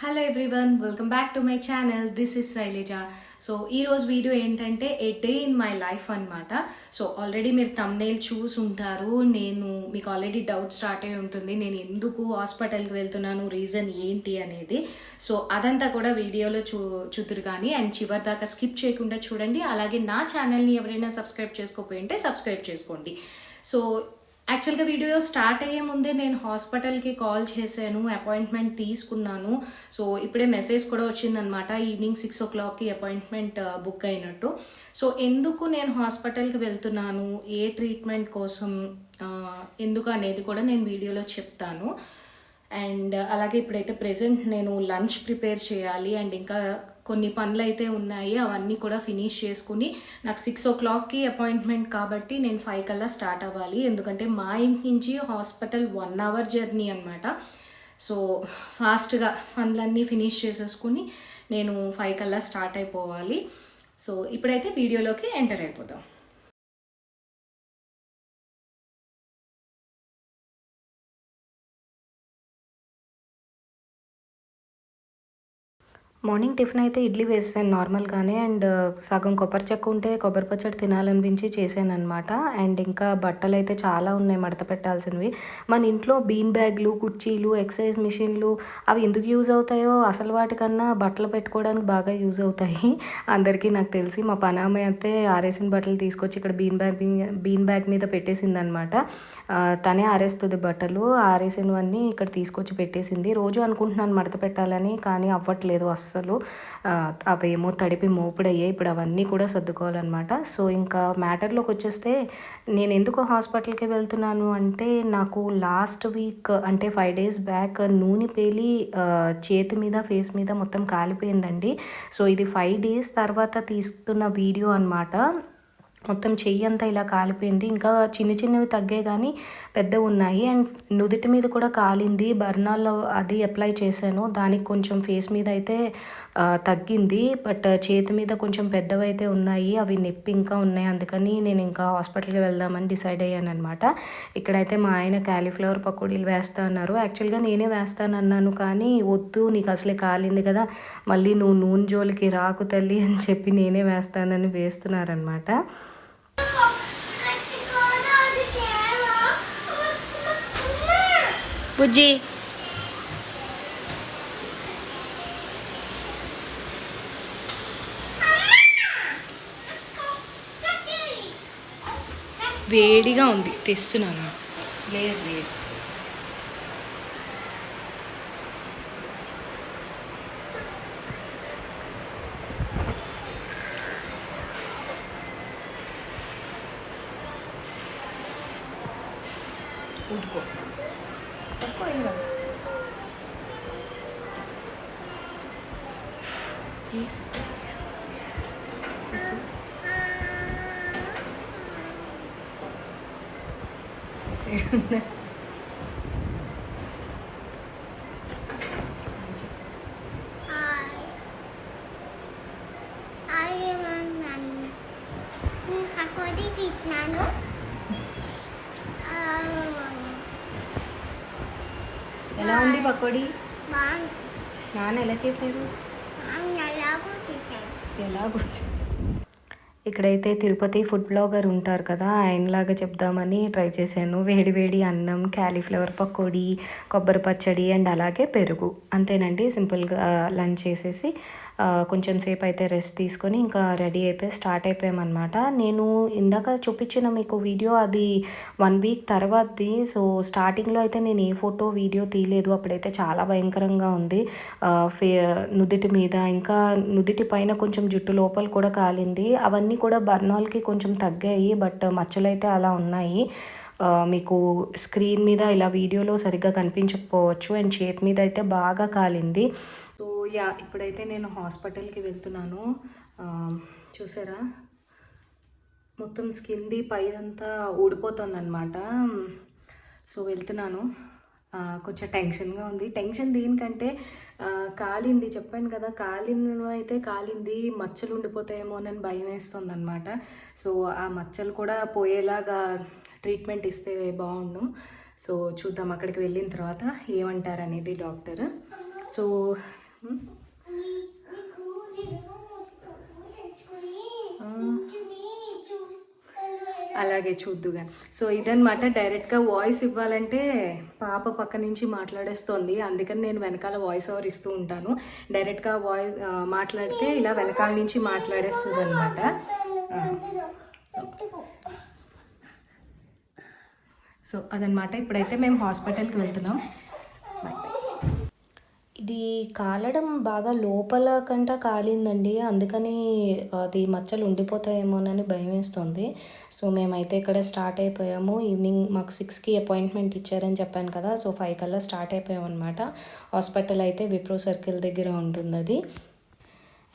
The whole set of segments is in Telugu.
Hello everyone welcome back to my channel this is Shailaja so ఈరోజు వీడియో ఏంటంటే a day in my life అన్నమాట. సో ఆల్రెడీ మీరు తమ్నేల్ చూసి ఉంటారు. నేను మీకు ఆల్రెడీ డౌట్ స్టార్ట్ అయి ఉంటుంది. నేను ఎందుకు హాస్పిటల్కి వెళ్తున్నాను? రీజన్ ఏంటి అనేది. సో అదంతా కూడా వీడియోలో చూ చూద్దరు కానీ అండ్ చివరి దాకా స్కిప్ చేయకుండా చూడండి. అలాగే నా ఛానల్ని ఎవరైనా సబ్స్క్రైబ్ చేసుకోకపోయి ఉంటే సబ్స్క్రైబ్ చేసుకోండి. సో యాక్చువల్గా వీడియో స్టార్ట్ అయ్యే ముందే నేను హాస్పిటల్కి కాల్ చేశాను అపాయింట్మెంట్ తీసుకున్నాను. సో ఇప్పుడే మెసేజ్ కూడా వచ్చిందనమాట ఈవినింగ్ సిక్స్ ఓ క్లాక్కి అపాయింట్మెంట్ బుక్ అయినట్టు. సో ఎందుకు నేను హాస్పిటల్కి వెళ్తున్నాను? ఏ ట్రీట్మెంట్ కోసం uh, ఎందుకు అనేది కూడా నేను వీడియోలో చెప్తాను. అండ్ అలాగే ఇప్పుడైతే ప్రెసెంట్ నేను లంచ్ ప్రిపేర్ చేయాలి. అండ్ ఇంకా కొన్ని పనులు అయితే ఉన్నాయి అవన్నీ కూడా ఫినిష్ చేసుకుని నాకు సిక్స్ ఓ క్లాక్కి అపాయింట్మెంట్ కాబట్టి నేను ఫైవ్ కల్లా స్టార్ట్ అవ్వాలి. ఎందుకంటే మా ఇంటి నుంచి హాస్పిటల్ వన్ అవర్ జర్నీ అనమాట సో ఫాస్ట్గా పనులన్నీ ఫినిష్ చేసేసుకుని నేను ఫైవ్ కల్లా స్టార్ట్ అయిపోవాలి. సో ఇప్పుడైతే వీడియోలోకి ఎంటర్ అయిపోదాం. మార్నింగ్ టిఫిన్ అయితే ఇడ్లీ వేసాను నార్మల్గానే అండ్ సగం కొబ్బరి చెక్క ఉంటే కొబ్బరి పచ్చడి తినాలనిపించి చేశాను అనమాట అండ్ ఇంకా బట్టలు అయితే చాలా ఉన్నాయి మడత పెట్టాల్సినవి. మన ఇంట్లో బీన్ బ్యాగ్లు కుర్చీలు ఎక్సర్సైజ్ మిషన్లు అవి ఎందుకు యూజ్ అవుతాయో అసలు వాటికన్నా బట్టలు పెట్టుకోవడానికి బాగా యూజ్ అవుతాయి. అందరికీ నాకు తెలిసి మా పనామే అయితే ఆరేసిన బట్టలు తీసుకొచ్చి ఇక్కడ బీన్ బ్యాగ్ బీన్ బ్యాగ్ మీద పెట్టేసింది అనమాట తనే ఆరేస్తుంది బట్టలు ఆరేసినవన్నీ ఇక్కడ తీసుకొచ్చి పెట్టేసింది. రోజు అనుకుంటున్నాను మడత పెట్టాలని కానీ అవ్వట్లేదు అసలు అస్సలు అవేమో తడిపి మోపుడయ్యాయి ఇప్పుడు అవన్నీ కూడా సర్దుకోవాలన్నమాట. సో ఇంకా మ్యాటర్లోకి వచ్చేస్తే నేను ఎందుకు హాస్పిటల్కి వెళ్తున్నాను అంటే నాకు లాస్ట్ వీక్ అంటే ఫైవ్ డేస్ బ్యాక్ నూనె పేలి చేతి మీద ఫేస్ మీద మొత్తం కాలిపోయిందండి. సో ఇది ఫైవ్ డేస్ తర్వాత తీస్తున్న వీడియో అన్నమాట. మొత్తం చెయ్యి అంతా ఇలా కాలిపోయింది. ఇంకా చిన్న చిన్నవి తగ్గాయి కానీ పెద్దవి ఉన్నాయి. అండ్ నుదుటి మీద కూడా కాలింది. బర్నాల్లో అది అప్లై చేశాను. దానికి కొంచెం ఫేస్ మీద అయితే తగ్గింది. బట్ చేతి మీద కొంచెం పెద్దవి అయితే ఉన్నాయి. అవి నొప్పి ఇంకా ఉన్నాయి. అందుకని నేను ఇంకా హాస్పిటల్కి వెళ్దామని డిసైడ్ అయ్యాను అనమాట ఇక్కడైతే మా ఆయన క్యాలీఫ్లవర్ పకోడీలు వేస్తా అన్నారు. యాక్చువల్గా నేనే వేస్తానన్నాను కానీ వద్దు నీకు అసలే కాలింది కదా మళ్ళీ నువ్వు నూనె జోలికి రాకు తల్లి అని చెప్పి నేనే వేస్తానని వేస్తున్నారనమాట బుజ్జి. వేడిగా ఉంది తెస్తున్నాను. లేదు లేదు. పకోడీ తిన్నాను ఎలా ఉంది పకోడీ? నాన్న ఎలా చేశారు? ఎలాగొచ్చింది ఎలా ఇక్కడైతే తిరుపతి ఫుడ్ బ్లాగర్ ఉంటారు కదా ఆయనలాగా చెప్దామని ట్రై చేశాను. వేడి వేడి అన్నం క్యాలీఫ్లవర్ పకోడీ కొబ్బరి పచ్చడి అండ్ అలాగే పెరుగు. అంతేనండి సింపుల్గా లంచ్ చేసేసి కొంచెం సేపు అయితే రెస్ట్ తీసుకొని ఇంకా రెడీ అయిపోయి స్టార్ట్ అయిపోయామన్నమాట. నేను ఇందాక చూపించిన మీకు వీడియో అది వన్ వీక్ తర్వాతది. సో స్టార్టింగ్లో అయితే నేను ఏ ఫోటో వీడియో తీయలేదు. అప్పుడైతే చాలా భయంకరంగా ఉంది. ఫే నుదిటి మీద ఇంకా నుదిటి పైన కొంచెం జుట్టు లోపల కూడా కాలింది. అవన్నీ కూడా బర్నాల్కి కొంచెం తగ్గాయి బట్ మచ్చలైతే అలా ఉన్నాయి. మీకు స్క్రీన్ మీద ఇలా వీడియోలో సరిగ్గా కనిపించకపోవచ్చు అండ్ చేతి మీద అయితే బాగా కాలింది. సో యా ఇప్పుడైతే నేను హాస్పిటల్కి వెళ్తున్నాను. చూసారా? మొత్తం స్కిన్ది పైదంతా ఊడిపోతుందన్నమాట. సో వెళ్తున్నాను. కొంచెం టెన్షన్గా ఉంది. టెన్షన్ దేనికంటే కాలింది. చెప్పాను కదా కాలిన అయితే కాలింది మచ్చలు ఉండిపోతాయేమో అని భయం వేస్తుంది అనమాట సో ఆ మచ్చలు కూడా పోయేలాగా ట్రీట్మెంట్ ఇస్తే బాగుండు. సో చూద్దాం అక్కడికి వెళ్ళిన తర్వాత ఏమంటారు అనేది డాక్టర్. సో అలాగే చూద్దుగా. సో ఇదనమాట డైరెక్ట్గా వాయిస్ ఇవ్వాలంటే పాప పక్క నుంచి మాట్లాడేస్తోంది. అందుకని నేను వెనకాల వాయిస్ ఓవర్ ఇస్తూ ఉంటాను. డైరెక్ట్గా వాయిస్ మాట్లాడితే ఇలా వెనకాల నుంచి మాట్లాడేస్తుంది అనమాట సో అదనమాట. ఇప్పుడైతే మేము హాస్పిటల్కి వెళ్తున్నాం. ఇది కాలడం బాగా లోపల కంట కాలిందండి. అందుకని అది మచ్చలు ఉండిపోతాయేమోనని భయం వేస్తుంది సో మేమైతే ఇక్కడ స్టార్ట్ అయిపోయాము. ఈవినింగ్ మాకు సిక్స్కి అపాయింట్మెంట్ ఇచ్చారని చెప్పాను కదా. సో ఫైవ్ కల్లా స్టార్ట్ అయిపోయాం అనమాట హాస్పిటల్ అయితే విప్రో సర్కిల్ దగ్గర ఉంటుంది అది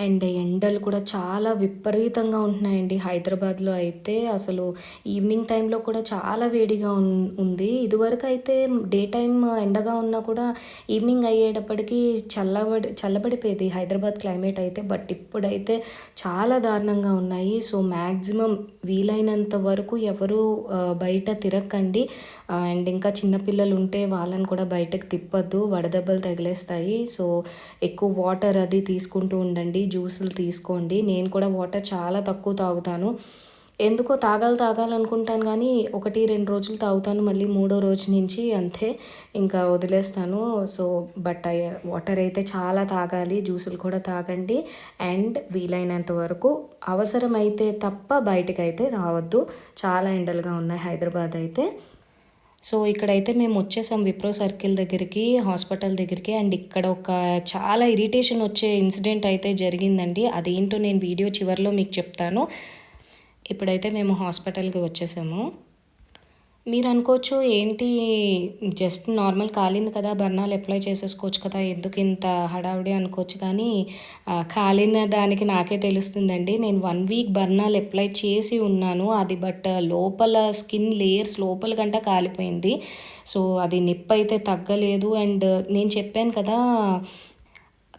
అండ్ ఎండలు కూడా చాలా విపరీతంగా ఉంటున్నాయండి. హైదరాబాద్లో అయితే అసలు ఈవినింగ్ టైంలో కూడా చాలా వేడిగా ఉన్- ఉంది. ఇదివరకు అయితే డే టైం ఎండగా ఉన్నా కూడా ఈవినింగ్ అయ్యేటప్పటికి చల్లబడి చల్లబడిపోయేది హైదరాబాద్ క్లైమేట్ అయితే. బట్ ఇప్పుడైతే చాలా దారుణంగా ఉన్నాయి. సో మ్యాక్సిమం వీలైనంత వరకు ఎవరు బయట తిరగకండి అండ్ ఇంకా చిన్నపిల్లలు ఉంటే వాళ్ళని కూడా బయటకు తిప్పద్దు. వడదెబ్బలు తగిలేస్తాయి. సో ఎక్కువ వాటర్ అది తీసుకుంటూ ఉండండి. జ్యూసులు తీసుకోండి. నేను కూడా వాటర్ చాలా తక్కువ తాగుతాను. ఎందుకో తాగాలి తాగాలనుకుంటాను కానీ ఒకటి రెండు రోజులు తాగుతాను. మళ్ళీ మూడో రోజు నుంచి అంతే. ఇంకా వదిలేస్తాను. సో బట్ వాటర్ అయితే చాలా తాగాలి. జ్యూసులు కూడా తాగండి. అండ్ వీలైనంత వరకు అవసరమైతే తప్ప బయటకు అయితే రావద్దు. చాలా ఎండలుగా ఉన్నాయి హైదరాబాద్ అయితే. సో ఇక్కడైతే మేము వచ్చేసాం విప్రో సర్కిల్ దగ్గరికి హాస్పిటల్ దగ్గరికి. అండ్ ఇక్కడ ఒక చాలా ఇరిటేషన్ వచ్చే ఇన్సిడెంట్ అయితే జరిగిందండి. అదేంటో నేను వీడియో చివరిలో మీకు చెప్తాను. ఇప్పుడైతే మేము హాస్పిటల్కి వచ్చేసాము. మీరు అనుకోవచ్చు ఏంటి జస్ట్ నార్మల్ కాలింది కదా బర్నాలు అప్లై చేసేసుకోవచ్చు కదా ఎందుకు ఇంత హడావుడి అనుకోవచ్చు కానీ కాలిన దానికి నాకే తెలుస్తుందండి. నేను వన్ వీక్ బర్నాలు అప్లై చేసి ఉన్నాను. అది బట్ లోపల స్కిన్ లేయర్స్ లోపల గంట కాలిపోయింది. సో అది నిప్పు అయితే తగ్గలేదు. అండ్ నేను చెప్పాను కదా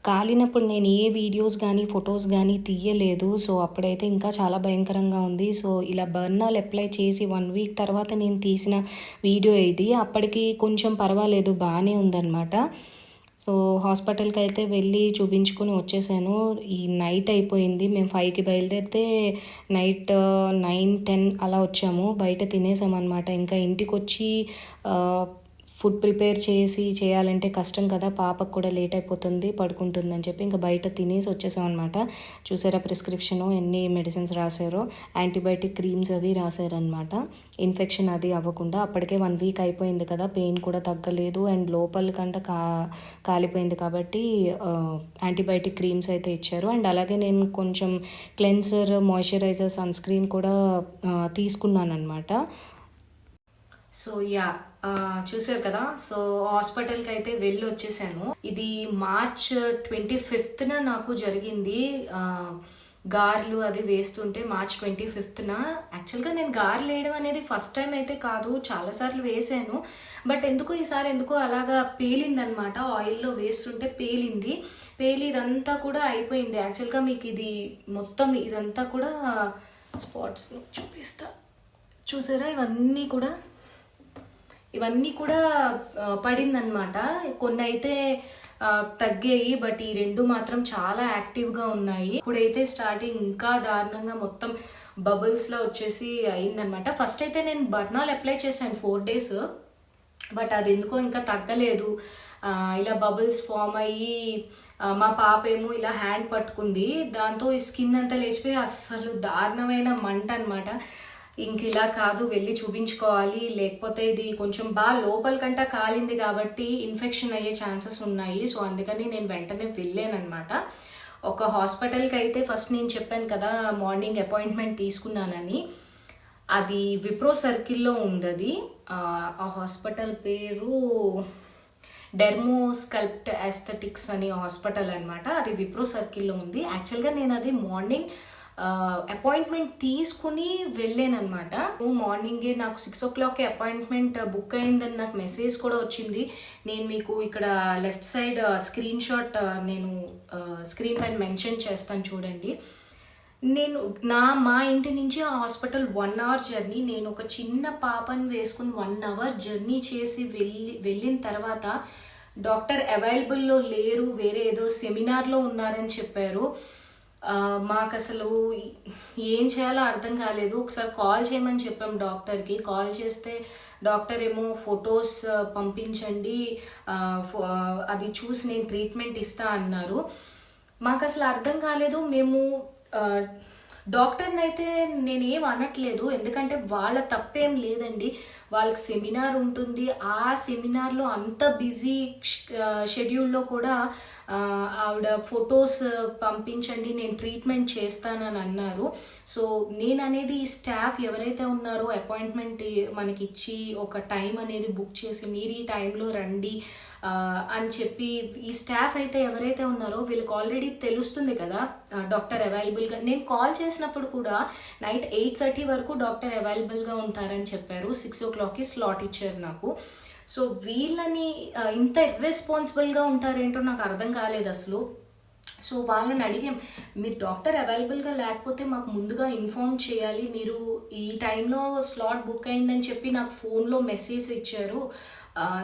కాలినప్పుడు నేను ఏ వీడియోస్ కానీ ఫొటోస్ కానీ తీయలేదు. సో అప్పుడైతే ఇంకా చాలా భయంకరంగా ఉంది. సో ఇలా బర్నాల్ అప్లై చేసి వన్ వీక్ తర్వాత నేను తీసిన వీడియో ఇది. అప్పటికి కొంచెం పర్వాలేదు బాగానే ఉందన్నమాట. సో హాస్పిటల్కి అయితే వెళ్ళి చూపించుకొని వచ్చేసాను. ఈ నైట్ అయిపోయింది. మేము ఫైవ్కి బయలుదేరితే నైట్ నైన్ టెన్ అలా వచ్చాము. బయట తినేసామన్నమాట. ఇంకా ఇంటికి వచ్చి ఫుడ్ ప్రిపేర్ చేసి చేయాలంటే కష్టం కదా పాపకు కూడా లేట్ అయిపోతుంది పడుకుంటుందని చెప్పి ఇంకా బయట తినేసి వచ్చేసాం అనమాట చూసారా ప్రిస్క్రిప్షన్ ఎన్ని మెడిసిన్స్ రాశారో యాంటీబయాటిక్ క్రీమ్స్ అవి రాశారనమాట ఇన్ఫెక్షన్ అది అవ్వకుండా అప్పటికే వన్ వీక్ అయిపోయింది కదా పెయిన్ కూడా తగ్గలేదు అండ్ లోపల కంట కా కాలిపోయింది కాబట్టి యాంటీబయాటిక్ క్రీమ్స్ అయితే ఇచ్చారు. అండ్ అలాగే నేను కొంచెం క్లెన్సర్ మాయిశ్చరైజర్ సన్ స్క్రీన్ కూడా తీసుకున్నాను అనమాట సో యా uh, చూసారు కదా? సో హాస్పిటల్కి అయితే వెళ్ళి వచ్చేసాను ఇది మార్చ్ ట్వంటీ ఫిఫ్త్న నాకు జరిగింది. గార్లు అది వేస్తుంటే మార్చ్ ట్వంటీ ఫిఫ్త్న. యాక్చువల్గా నేను గార్లు వేయడం అనేది ఫస్ట్ టైం అయితే కాదు. చాలాసార్లు వేసాను. బట్ ఎందుకో ఈసారి ఎందుకో అలాగా పేలిందనమాట. ఆయిల్లో వేస్తుంటే పేలింది. పేలి ఇదంతా కూడా అయిపోయింది. యాక్చువల్గా మీకు ఇది మొత్తం ఇదంతా కూడా స్పాట్స్ చూపిస్తా. చూసారా? ఇవన్నీ కూడా ఇవన్నీ కూడా పడిందనమాట కొన్ని అయితే తగ్గాయి బట్ ఈ రెండు మాత్రం చాలా యాక్టివ్గా ఉన్నాయి. ఇప్పుడైతే స్టార్టింగ్ ఇంకా దారుణంగా మొత్తం బబుల్స్లో వచ్చేసి అయిందనమాట ఫస్ట్ అయితే నేను బర్నాల్ అప్లై చేశాను ఫోర్ డేస్. బట్ అది ఎందుకో ఇంకా తగ్గలేదు. ఇలా బబుల్స్ ఫామ్ అయ్యి మా పాప ఏమో ఇలా హ్యాండ్ పట్టుకుంది. దాంతో ఈ స్కిన్ అంతా లేచిపోయి అస్సలు దారుణమైన మంట అనమాట ఇంక ఇలా కాదు వెళ్ళి చూపించుకోవాలి. లేకపోతే ఇది కొంచెం బాగా లోపలికంటా కాలింది కాబట్టి ఇన్ఫెక్షన్ అయ్యే ఛాన్సెస్ ఉన్నాయి. సో అందుకని నేను వెంటనే వెళ్ళానమాట ఒక హాస్పిటల్కి అయితే ఫస్ట్ నేను చెప్పాను కదా మార్నింగ్ అపాయింట్మెంట్ తీసుకున్నానని. అది విప్రో సర్కిల్లో ఉంది అది ఆ, హాస్పిటల్ పేరు డెర్మోస్కల్ప్ట్ ఎస్థెటిక్స్ అనే హాస్పిటల్ అనమాట అది విప్రో సర్కిల్లో ఉంది. యాక్చువల్గా నేను అది మార్నింగ్ అపాయింట్మెంట్ తీసుకుని వెళ్ళానమాట మార్నింగే నాకు సిక్స్ ఓ క్లాక్కి అపాయింట్మెంట్ బుక్ అయిందని నాకు మెసేజ్ కూడా వచ్చింది. నేను మీకు ఇక్కడ లెఫ్ట్ సైడ్ స్క్రీన్ షాట్ నేను uh, స్క్రీన్ పైన మెన్షన్ చేస్తాను చూడండి. నేను నా మా ఇంటి నుంచి ఆ హాస్పిటల్ వన్ అవర్ జర్నీ నేను ఒక చిన్న పాపని వేసుకుని వన్ అవర్ జర్నీ చేసి వెళ్ళి వెళ్ళిన తర్వాత డాక్టర్ అవైలబుల్లో లేరు వేరే ఏదో సెమినార్లో ఉన్నారని చెప్పారు. మాకు అసలు ఏం చేయాలో అర్థం కాలేదు. ఒకసారి కాల్ చేయమని చెప్పాం డాక్టర్కి. కాల్ చేస్తే డాక్టర్ ఏమో ఫొటోస్ పంపించండి. అది చూసి నేను ట్రీట్మెంట్ ఇస్తా అన్నారు. మాకు అసలు అర్థం కాలేదు. మేము డాక్టర్ని అయితే నేనేం అనట్లేదు. ఎందుకంటే వాళ్ళ తప్పేం లేదండి. వాళ్ళకి సెమినార్ ఉంటుంది. ఆ సెమినార్లో అంత బిజీ షెడ్యూల్లో కూడా ఆవిడ ఫొటోస్ పంపించండి నేను ట్రీట్మెంట్ చేస్తానని అన్నారు. సో నేను అనేది ఈ స్టాఫ్ ఎవరైతే ఉన్నారో అపాయింట్మెంట్ మనకి ఇచ్చి ఒక టైం అనేది బుక్ చేసి మీరు ఈ టైంలో రండి అని చెప్పి ఈ స్టాఫ్ అయితే ఎవరైతే ఉన్నారో వీళ్ళకి ఆల్రెడీ తెలుస్తుంది కదా డాక్టర్ అవైలబుల్గా. నేను కాల్ చేసినప్పుడు కూడా నైట్ ఎయిట్ థర్టీ వరకు డాక్టర్ అవైలబుల్గా ఉంటారని చెప్పారు. సిక్స్ ఓ క్లాక్కి స్లాట్ ఇచ్చారు నాకు. సో వీళ్ళని ఇంత ఇర్రెస్పాన్సిబుల్గా ఉంటారేంటో నాకు అర్థం కాలేదు అసలు. సో వాళ్ళని అడిగాం మీరు డాక్టర్ అవైలబుల్గా లేకపోతే మాకు ముందుగా ఇన్ఫార్మ్ చేయాలి. మీరు ఈ టైంలో స్లాట్ బుక్ అయిందని చెప్పి నాకు ఫోన్లో మెసేజ్ ఇచ్చారు.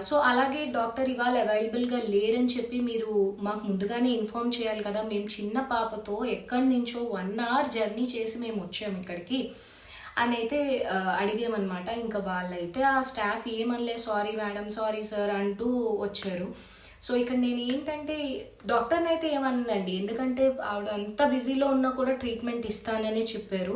సో అలాగే డాక్టర్ ఇవాళ అవైలబుల్గా లేరని చెప్పి మీరు మాకు ముందుగానే ఇన్ఫార్మ్ చేయాలి కదా. మేము చిన్న పాపతో ఎక్కడి నుంచో వన్ అవర్ జర్నీ చేసి మేము వచ్చాము ఇక్కడికి. అని అయితే అడిగామన్నమాట. ఇంకా వాళ్ళైతే ఆ స్టాఫ్ ఏమనలే సారీ మేడం సారీ సార్ అంటూ వచ్చారు. సో ఇక్కడ నేను ఏంటంటే డాక్టర్ని అయితే ఏమన్నానండి ఎందుకంటే ఆవిడ అంత బిజీలో ఉన్నా కూడా ట్రీట్మెంట్ ఇస్తాననే చెప్పారు.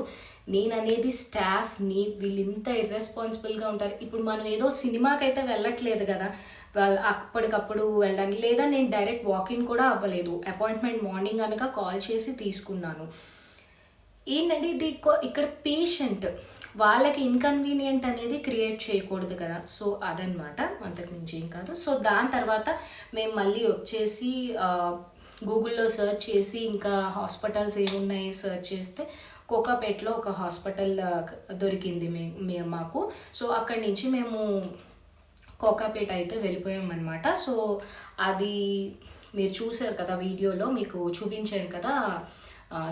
నేను అనేది స్టాఫ్ని వీళ్ళు ఇంత ఇర్రెస్పాన్సిబుల్గా ఉంటారు. ఇప్పుడు మనం ఏదో సినిమాకి అయితే వెళ్ళట్లేదు కదా వాళ్ళు అప్పటికప్పుడు వెళ్ళడానికి. లేదా నేను డైరెక్ట్ వాకింగ్ కూడా అవ్వలేదు. అపాయింట్మెంట్ మార్నింగ్ కనుక కాల్ చేసి తీసుకున్నాను. ఏంటంటే ఇది ఇక్కడ పేషెంట్ వాళ్ళకి ఇన్కన్వీనియంట్ అనేది క్రియేట్ చేయకూడదు కదా. సో అదనమాట అంతకుమించి ఏం కాదు. సో దాని తర్వాత మేము మళ్ళీ వచ్చేసి గూగుల్లో సెర్చ్ చేసి ఇంకా హాస్పిటల్స్ ఏమున్నాయి సెర్చ్ చేస్తే కోకాపేటలో ఒక హాస్పిటల్ దొరికింది మే మాకు. సో అక్కడి నుంచి మేము కోకాపేట అయితే వెళ్ళిపోయామన్నమాట. సో అది మీరు చూసారు కదా వీడియోలో మీకు చూపించాను కదా.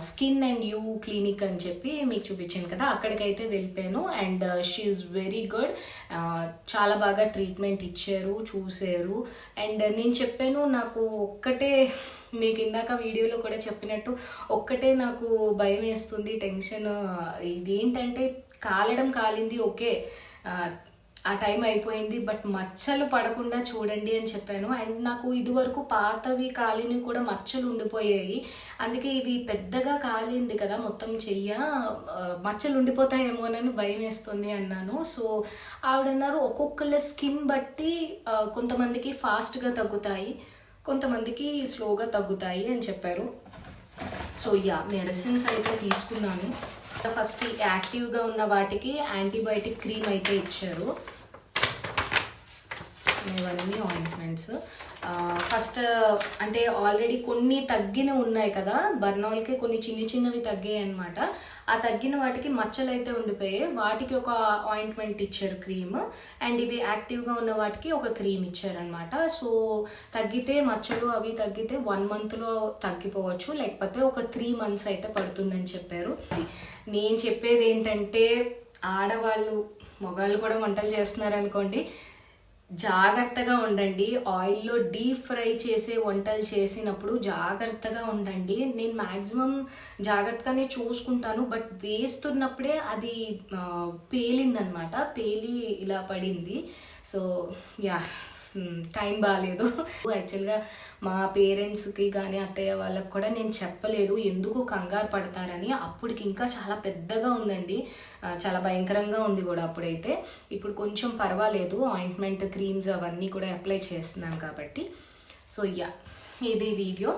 స్కిన్ అండ్ యూ క్లినిక్ అని చెప్పి మీకు చూపించాను కదా అక్కడికైతే వెళ్ళిపోయాను. అండ్ షీఈస్ వెరీ గుడ్ చాలా బాగా ట్రీట్మెంట్ ఇచ్చారు చూసారు అండ్ నేను చెప్పాను నాకు ఒక్కటే మీకు ఇందాక వీడియోలో కూడా చెప్పినట్టు ఒక్కటే నాకు భయం వేస్తుంది టెన్షన్. ఇదేంటంటే కాలడం కాలింది ఓకే. ఆ, టైం అయిపోయింది బట్ మచ్చలు పడకుండా చూడండి అని చెప్పాను. అండ్ నాకు ఇదివరకు పాతవి కాలిని కూడా మచ్చలు ఉండిపోయాయి. అందుకే ఇవి పెద్దగా కాలింది కదా మొత్తం చెయ్య మచ్చలు ఉండిపోతాయేమో అని భయం వేస్తుంది అన్నాను. సో ఆవిడన్నారు ఒక్కొక్కళ్ళ స్కిన్ బట్టి కొంతమందికి ఫాస్ట్గా తగ్గుతాయి కొంతమందికి స్లోగా తగ్గుతాయి అని చెప్పారు. సో యా మెడిసిన్స్ అయితే తీసుకున్నాను. ఫస్ట్ యాక్టివ్గా ఉన్న వాటికి యాంటీబయాటిక్ క్రీమ్ అయితే ఇచ్చారు. ఇవన్నీ ఆయింట్మెంట్స్ ఫస్ట్ అంటే ఆల్రెడీ కొన్ని తగ్గిన ఉన్నాయి కదా బర్నౌల్కి కొన్ని చిన్న చిన్నవి తగ్గాయి అనమాట ఆ తగ్గిన వాటికి మచ్చలు అయితే ఉండిపోయాయి. వాటికి ఒక ఆయింట్మెంట్ ఇచ్చారు క్రీమ్ అండ్ ఇవి యాక్టివ్గా ఉన్న వాటికి ఒక క్రీమ్ ఇచ్చారనమాట సో తగ్గితే మచ్చలు అవి తగ్గితే వన్ మంత్లో తగ్గిపోవచ్చు. లేకపోతే ఒక త్రీ మంత్స్ అయితే పడుతుందని చెప్పారు. నేను చెప్పేది ఏంటంటే ఆడవాళ్ళు మగవాళ్ళు కూడా వంటలు చేస్తున్నారు అనుకోండి జాగ్రత్తగా ఉండండి. ఆయిల్లో డీప్ ఫ్రై చేసే వంటలు చేసినప్పుడు జాగ్రత్తగా ఉండండి. నేను మ్యాక్సిమం జాగ్రత్తగానే చూసుకుంటాను. బట్ వేస్తున్నప్పుడే అది పేలిందనమాట. పేలి ఇలా పడింది. So yeah. టైం బాగాలేదు యాక్చువల్గా మా పేరెంట్స్కి కానీ అత్తయ్య వాళ్ళకి కూడా నేను చెప్పలేదు. ఎందుకు కంగారు పడతారని అప్పటికి ఇంకా చాలా పెద్దగా ఉందండి. చాలా భయంకరంగా ఉంది కూడా అప్పుడైతే. ఇప్పుడు కొంచెం పర్వాలేదు. ఆయింట్మెంట్ క్రీమ్స్ అవన్నీ కూడా అప్లై చేస్తున్నాం కాబట్టి. సో యా ఇది వీడియో.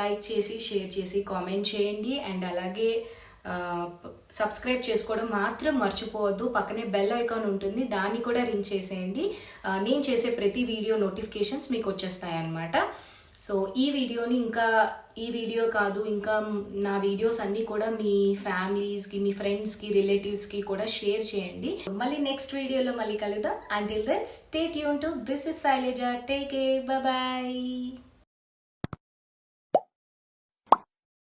లైక్ చేసి షేర్ చేసి కామెంట్ చేయండి. అండ్ అలాగే సబ్స్క్రైబ్ చేసుకోవడం మాత్రం మర్చిపోవద్దు. పక్కనే బెల్ ఐకాన్ ఉంటుంది. దాన్ని కూడా రింగ్ చేసేయండి. నేను చేసే ప్రతి వీడియో నోటిఫికేషన్స్ మీకు వచ్చేస్తాయి అన్నమాట సో ఈ వీడియోని ఇంకా ఈ వీడియో కాదు ఇంకా నా వీడియోస్ అన్నీ కూడా మీ ఫ్యామిలీస్కి మీ ఫ్రెండ్స్కి రిలేటివ్స్కి కూడా షేర్ చేయండి. మళ్ళీ నెక్స్ట్ వీడియోలో మళ్ళీ కలుద్దాం. Until then stay tune to this is Shailaja take a bye